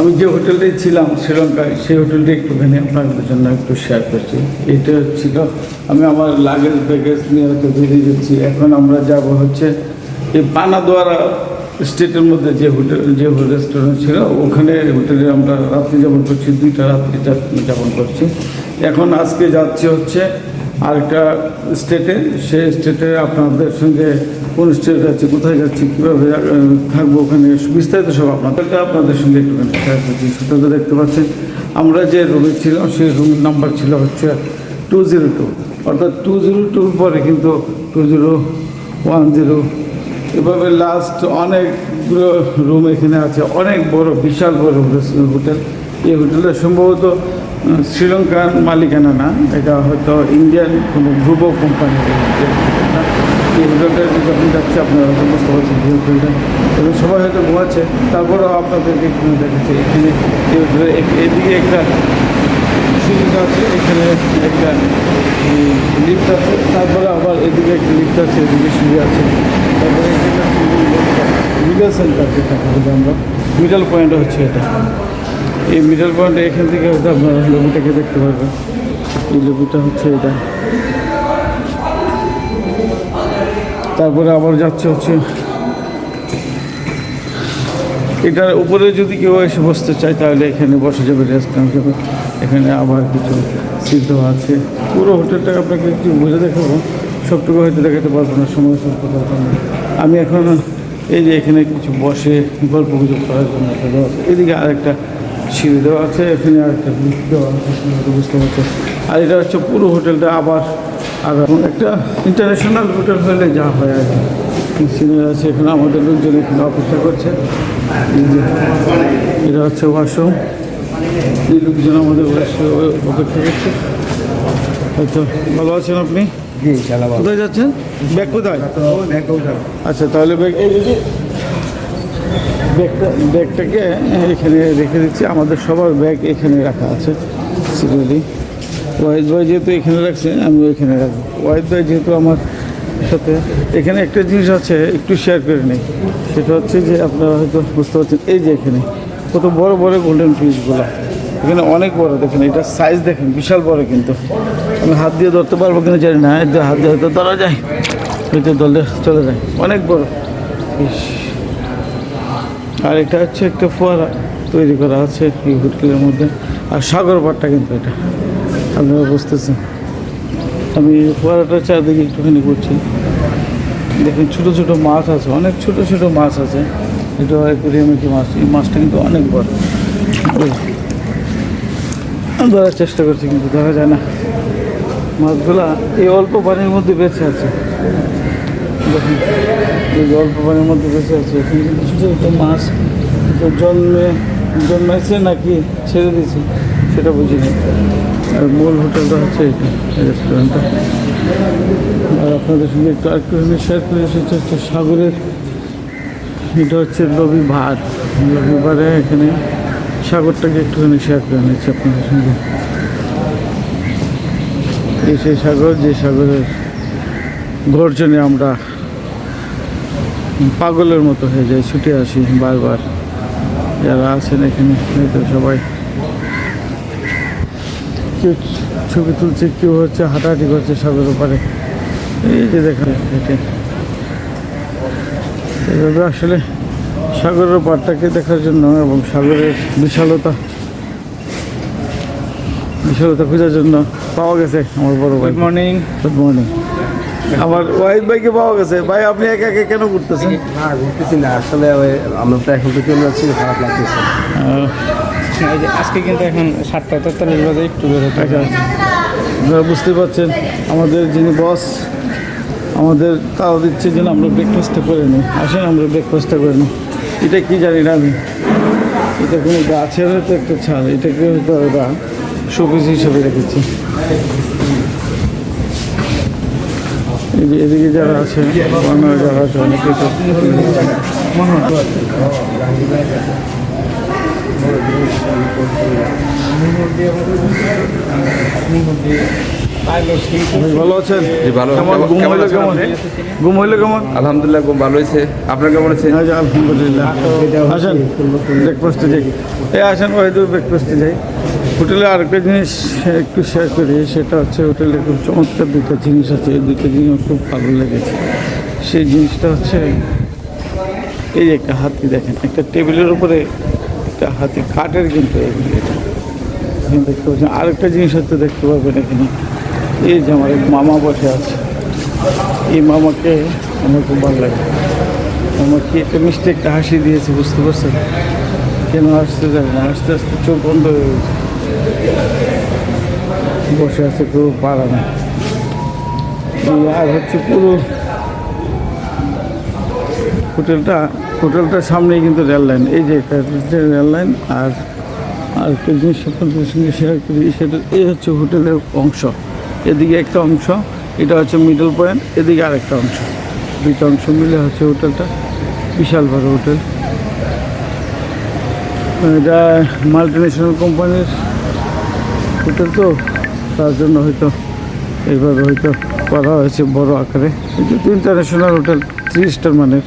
আমি যে হোটেলটায় ছিলাম, শ্রীলঙ্কায়, সেই হোটেলটা একটুখানি আপনাদের জন্য একটু শেয়ার করছি। এটা ছিল, আমি আমার লাগেজ ব্যাগেজ নিয়ে হয়তো বেরিয়ে যাচ্ছি। এখন আমরা যাব হচ্ছে এই পানাদোয়ারা স্টেটের মধ্যে যে হোটেল, যে রেস্টুরেন্ট ছিল, ওখানে হোটেলে আমরা রাত্রি যাপন করছি, দুইটা রাত্রি যাপন করছি। এখন আজকে যাচ্ছে হচ্ছে আরেকটা স্টেটে সে স্টেটে আপনাদের সঙ্গে কোন স্টেট আছে কোথায় যাচ্ছি, কীভাবে থাকব ওখানে, বিস্তারিত সব আপনাদেরকে আপনাদের সঙ্গে একটুখানি শেয়ার করছি সেটা তো দেখতে পাচ্ছেন। আমরা যে রুমে ছিলাম, সেই রুমের নাম্বার ছিল হচ্ছে টু জিরো টু অর্থাৎ টু জিরো টুর পরে কিন্তু টু জিরো ওয়ান জিরো এভাবে লাস্ট অনেকগুলো রুম এখানে আছে, অনেক বড়, বিশাল বড় হোটেল, এই হোটেলটা সম্ভবত শ্রীলঙ্কার মালিকানা না, এটা হয়তো ইন্ডিয়ান কোনো অফ কোম্পানি হোটেলটা যখন যাচ্ছে, আপনারা হয়তো বুঝতে পারছেন যে এবং সবাই হয়তো ঘুমাচ্ছে, তারপরেও আপনাদেরকে একটু দেখাচ্ছে, এখানে এদিকে একটা সুবিধা আছে, এখানে একটা লিফট আছে, তারপরে আবার এদিকে একটা লিফট আছে, এদিকে সিঁড়ি আছে। তারপরে এখানে মিডল সেন্টার যেটা আমরা মিডল পয়েন্ট হচ্ছে এটা। এই মিডল পয়েন্টে এখান থেকে হয়তো আপনারা লবিটাকে দেখতে পারবেন। এই লবিটা হচ্ছে এটা। তারপরে আবার যাচ্ছে হচ্ছে, এটার উপরে যদি কেউ এসে বসতে চায়, তাহলে এখানে বসে যাবে রেস্ট যাবে। এখানে আবার কিছু সিদ্ধ আছে। পুরো হোটেলটা আপনাকে একটু ঘুরে দেখাবো। সবটুকু হয়তো দেখাতে পারব না, সময় কারণে আমি এখন এই যে এখানে কিছু বসে গল্প গুজব করার জন্য এদিকে আরেকটা সিঁড়ি দেওয়া আছে এখানে আরেকটা লিফট দেওয়া আছে বুঝতে পারছেন আর এটা হচ্ছে পুরো হোটেলটা আবার আর একটা ইন্টারন্যাশনাল হোটেল হলে যা হয় আর কি। সিনিয়র আছে এখানে আমাদের লোকজন এখানে অপেক্ষা করছে। এটা হচ্ছে ওয়াশরুম। এই লোকজন আমাদের অপেক্ষা করছে। হয়তো ভালো আছেন আপনি? কোথায় যাচ্ছেন? ব্যাগ কোথায়? আচ্ছা তাহলে ব্যাগ ব্যাগটা, ব্যাগটাকে এখানে রেখে দিচ্ছি। আমাদের সবার ব্যাগ এখানে রাখা আছে সিরিয়ালি ওয়াইদ ভাই যেহেতু এখানে রাখছে আমি ওইখানে রাখব। ওয়াইদ ভাই যেহেতু আমার সাথে, এখানে একটা জিনিস আছে, একটু শেয়ার করে নিই। সেটা হচ্ছে যে আপনারা হয়তো বুঝতে পারছেন, এই যে এখানে কত বড় বড় গোল্ডেন ফিশগুলো এখানে অনেক বড়, দেখেন এটা সাইজ দেখেন, বিশাল বড় কিন্তু। আমি হাত দিয়ে ধরতে পারব কিনা জানি না হাত দিয়ে হয়তো ধরা যায়, হয়তো দলে চলে যায়। অনেক বড়। আর এটা হচ্ছে একটা ফোয়ারা তৈরি করা আছে এই হোটেলের মধ্যে। আর সাগর পাড়টা কিন্তু এটা। আপনারা বুঝতেছেন। আমি ফোয়ারাটা চারদিকে একটুখানি করছি। দেখুন, ছোটো ছোটো মাছ আছে, অনেক ছোটো ছোটো মাছ আছে। এটা অ্যাকুরিয়ামে কি মাছ? এই মাছটা কিন্তু অনেক বড়। ধরার চেষ্টা করছি, কিন্তু ধরা যায় না। মাছগুলা এই অল্প পানির মধ্যে বেঁচে আছে। দেখুন এই যে অল্প পানির মধ্যে বেঁচে আছে। কিন্তু মাছ তো জন্মে জন্মেছে নাকি ছেড়ে দিয়েছে, সেটা বুঝিনি। আর মূল হোটেলটা হচ্ছে এটা রেস্টুরেন্টটা আর আপনাদের সঙ্গে একটু আরেকটু শেয়ার করে এসেছে, হচ্ছে সাগরের। এটা হচ্ছে রবিবার রবিবারে এখানে সাগরটাকে একটুখানি শেয়ার করে নিচ্ছি আপনাদের সঙ্গে। এই সেই সাগর, যে সাগরের গর্জনে আমরা পাগলের মতো হয়ে যায় ছুটে আসি বারবার। যারা আছেন এখানে হয়তো সবাই কেউ ছবি তুলছে কেউ হচ্ছে হাঁটাহাঁটি করছে সাগরের পারে এই যে দেখা হেঁটে এভাবে আসলে সাগরের পাড়টাকে দেখার জন্য এবং সাগরের বিশালতা বিশালতা খোঁজার জন্য পাওয়া গেছে আমার বড় ভাই। গুড মর্নিং গুড মর্নিং আমার ওয়াইফ ভাইকে পাওয়া গেছে। ভাই আপনি একা একা কেন ঘুরতেছেন? না ঘুরতেছি না। আসলে আমরা তো এখন তো চলে যাচ্ছি খারাপ লাগতেছে। আজকে কিন্তু এখন সাতটা তেতাল্লিশ বাজে একটু হবে। আচ্ছা আপনারা বুঝতে পারছেন আমাদের যিনি বস আমাদের তাও দিচ্ছে যেন আমরা ব্রেকফাস্টটা করে নিই। আসেন আমরা ব্রেকফাস্টটা করে নিই। এটা কি জানি না আমি। এটা কোনো গাছের হয়তো একটা ছাল এটাকে হয়তো ওরা শোপিস হিসেবে রেখেছি। যে এদিকে যারা আছে বাংলা যারা আছে অনেকে তো ভালো আছেন? ভালো। ঘুম হইল কেমন? ঘুম আলহামদুলিল্লাহ খুব ভালো হয়েছে আপনার কেমন আছে আলহামদুলিল্লাহ। আসেন ব্রেকফাস্টে যাই। আসেন ওইদুর ব্রেকফাস্টে যাই। হোটেলে আরেকটা জিনিস একটু শেয়ার করি, সেটা হচ্ছে হোটেলে খুব চমৎকার দুটো জিনিস আছে। দুটো জিনিস খুব ভালো লেগেছে। সেই জিনিসটা হচ্ছে, এই যে একটা হাতি দেখেন, একটা টেবিলের উপরে একটা হাতি কাঠের কিন্তু দেখতে পাচ্ছেন, আরেকটা জিনিস হচ্ছে দেখতে পাবেন এখানে। এই যে আমার মামা বসে আছে। এই মামাকে আমার খুব ভালো লাগে। আমাকে একটা মিষ্টি একটা হাসি দিয়েছে, বুঝতে পারছেন? কেন আসতে যাবে না? আস্তে আস্তে চোখ বন্ধ হয়ে গেছে। বসে আছে কেউ পারা না আর হচ্ছে পুরো হোটেলটা হোটেলটার সামনেই কিন্তু রেল লাইন। এই যে রেল লাইন আর আর একটা জিনিস আপনাদের সঙ্গে শেয়ার করি, সেটা এই হচ্ছে হোটেলের অংশ। এদিকে একটা অংশ, এটা হচ্ছে মিডল পয়েন্ট এদিকে আরেকটা অংশ। দুইটা অংশ মিলে হচ্ছে হোটেলটা। বিশাল বড় হোটেল। এটা মাল্টি ন্যাশনাল কোম্পানির হোটেল তো, তার জন্য হয়তো এইভাবে হয়তো করা হয়েছে বড় আকারে। কিন্তু ইন্টারন্যাশনাল হোটেল থ্রি স্টার মানের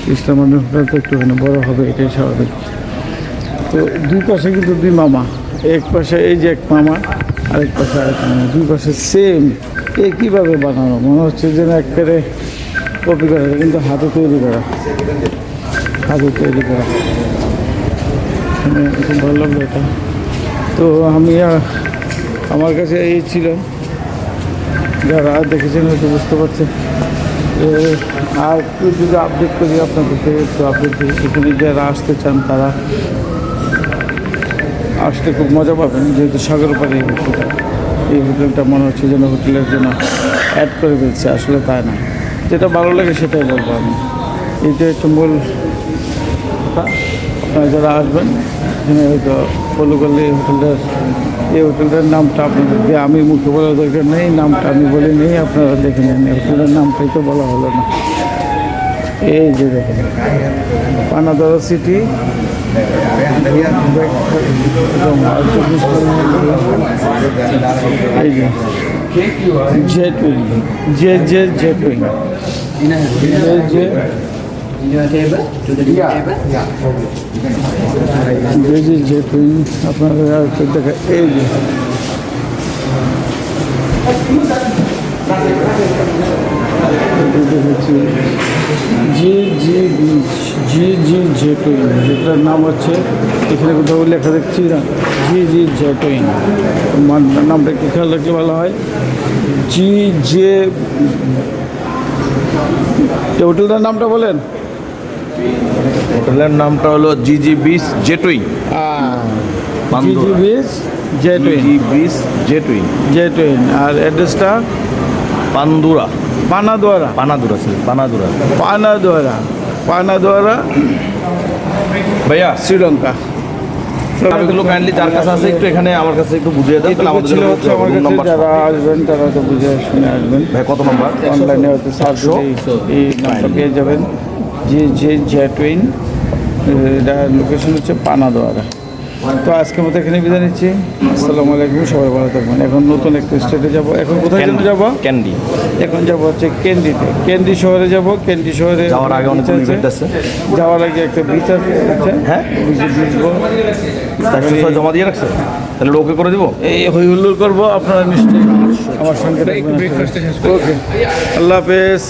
থ্রি স্টার মানের হোটেল তো একটুখানি বড় হবে, এটাই স্বাভাবিক। তো দুই পাশে কিন্তু দুই মামা, এক পাশে এই যে এক মামা, আরেক পাশে আরেক মামা, দুই পাশে সেম এ কীভাবে বানানো? মনে হচ্ছে যেন একবারে কপি করা কিন্তু হাতে তৈরি করা। হাতে তৈরি করা। মানে ভালো লাগল এটা। তো আমি আমার কাছে এই ছিল। যারা দেখেছেন হয়তো বুঝতে পারছেন। আর একটু যদি আপডেট করি আপনাদেরকে, একটু আপডেট দিই। এখানে যারা আসতে চান, তারা আসতে খুব মজা পাবেন। যেহেতু সাগর পাড়ে হোটেলটা। এই হোটেলটা মনে হচ্ছে যেন হোটেলের জন্য অ্যাড করে ফেলছে। আসলে তাই না। যেটা ভালো লাগে সেটাই বলব আমি। এইটা হচ্ছে মূল কথা। আপনারা যারা আসবেন, এখানে হয়তো ফলো করলে এই হোটেলটার এই হোটেলটার নামটা আপনাদেরকে আমি মুখে বলার দরকার নেই, নামটা আমি বলে নেই, আপনারা দেখে নেন। এই হোটেলের নামটাই তো বলা হলো না। এই যে দেখেন, পানাদরা সিটি যে jet wing J J jet wing J J যে যে জেট উইং আপনারা দেখা এই যে। দেখেছি জি জি বিচ জি জি জেটুইন যেটার নাম হচ্ছে এখানে কোথাও লেখা দেখছি না জি জি জেটুইন নামটা একটু খেয়াল রাখলে ভালো হয়? জি জে এই হোটেলটার নামটা বলেন। হোটেলের নামটা হলো জিজি বিচ জেটুই। বিচ জেটুইন বিচ জেটুইন আর অ্যাড্রেসটা? পান্দুরা। পানাদোয়ারা। পানাদুরা স্যার পানাদুরা। পানাদোয়ারা। পানাদোয়ারা ভাইয়া শ্রীলঙ্কা। এগুলো কাইন্ডলি যার কাছে আছে একটু এখানে আমার কাছে একটু বুঝিয়ে দেন তাহলে আমাদের ছিল হচ্ছে আমার কাছে যারা আসবেন তারা তো বুঝে শুনে আসবেন। ভাই কত নম্বর অনলাইনে হয়তো সার্চ এই পেয়ে যাবেন। যে যে জেটুইন এটা লোকেশন হচ্ছে পানাদোয়ারা। তো আজকের মতো এখানে বিদায় নিচ্ছি। আসসালামু আলাইকুম সবাই ভালো থাকবেন। এখন নতুন একটা স্টেটে যাব। এখন কোথায় যেন যাব? ক্যান্ডি এখন যাব হচ্ছে ক্যান্ডিতে ক্যান্ডি শহরে যাব। ক্যান্ডি শহরে যাওয়ার আগে অনেক event আছে। যাওয়ার আগে একটা বিচ আছে। হ্যাঁ? বিচে ভিজবো জমা দিয়ে রাখছে। তাহলে ওকে করে দিব? এই হই হুল্লোড় করব আপনারা নিশ্চয়ই আমার সঙ্গে ওকে আল্লাহ হাফেজ।